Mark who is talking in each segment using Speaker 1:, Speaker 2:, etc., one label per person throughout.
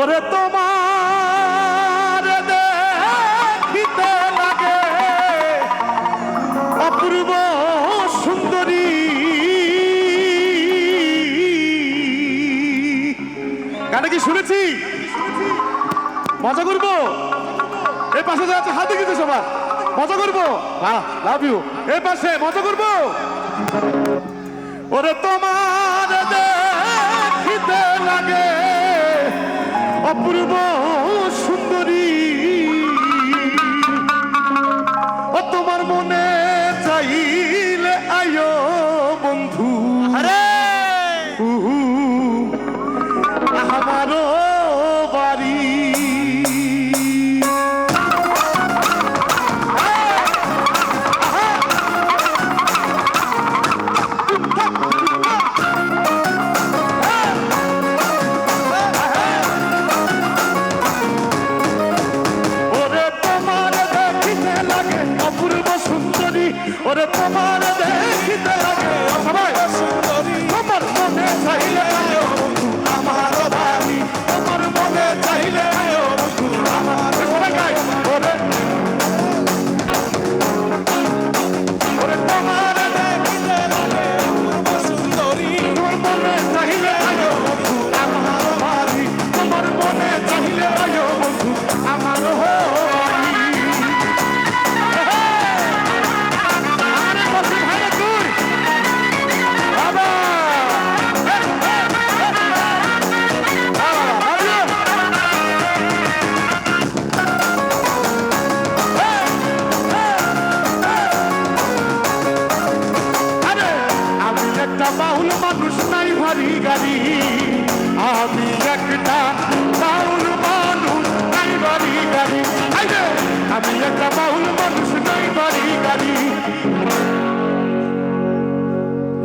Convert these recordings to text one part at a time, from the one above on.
Speaker 1: ওরে তোমার দেখিতে লাগে। অপূর্ব সুন্দরী। গানে কি শুনেছি? মজা করব? এই পাশে যা আছে, হাতে কিন্তু সবার। মজা করব? লাভ ইউ এই পাশে, মজা করব? ওরে তোমার দেখিতে লাগে। অপূর্ব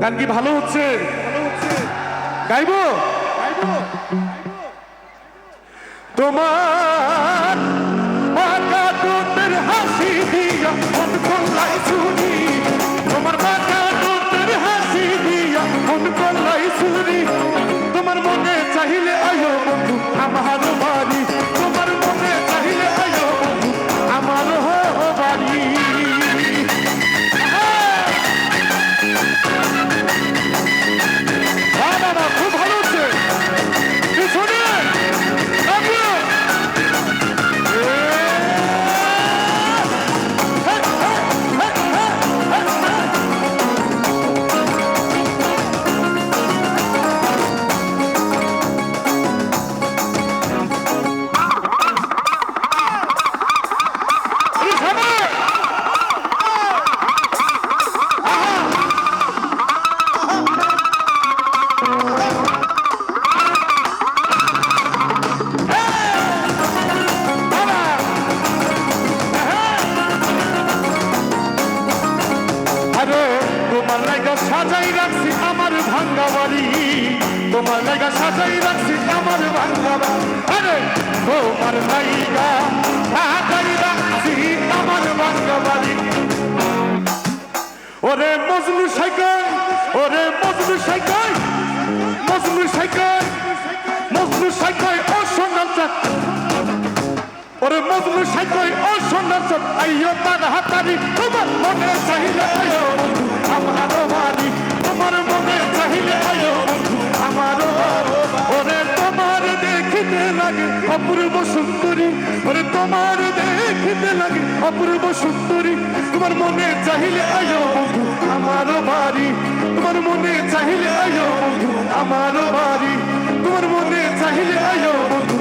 Speaker 1: গান কি ভালো হচ্ছে? গাইব? তোমার সাজাই রাখছি আমার ভাঙ্গা বাড়ি। তোমার লাগা সাজাই রাখছি আমার ভাঙ্গা বাড়ি। তোমার লাগা সাজাই রাখছি আমার ভাঙ্গা বাড়ি। ওরে মজনু সাইকেল, ওরে Majnu cycle Majnu cycle Majnu cycle, ও সোনার চাক চাক আইয়ো তার হাতারি, তোমার মনে চাইলে আয়ো বন্ধু। আমার বাড়ি, তোমার মনে চাইলে আয়ো বন্ধু। আমার ওরে তোমার দেখিতে লাগে অপূর্ব সুন্দরী। ওরে তোমার দেখিতে লাগে অপূর্ব সুন্দরী। তোমার মনে চাইলে আয়ো বন্ধু। আমার বাড়ি, তোমার মনে চাইলে আয়ো বন্ধু। আমার বাড়ি, তোমার মনে চাইলে আয়ো বন্ধু।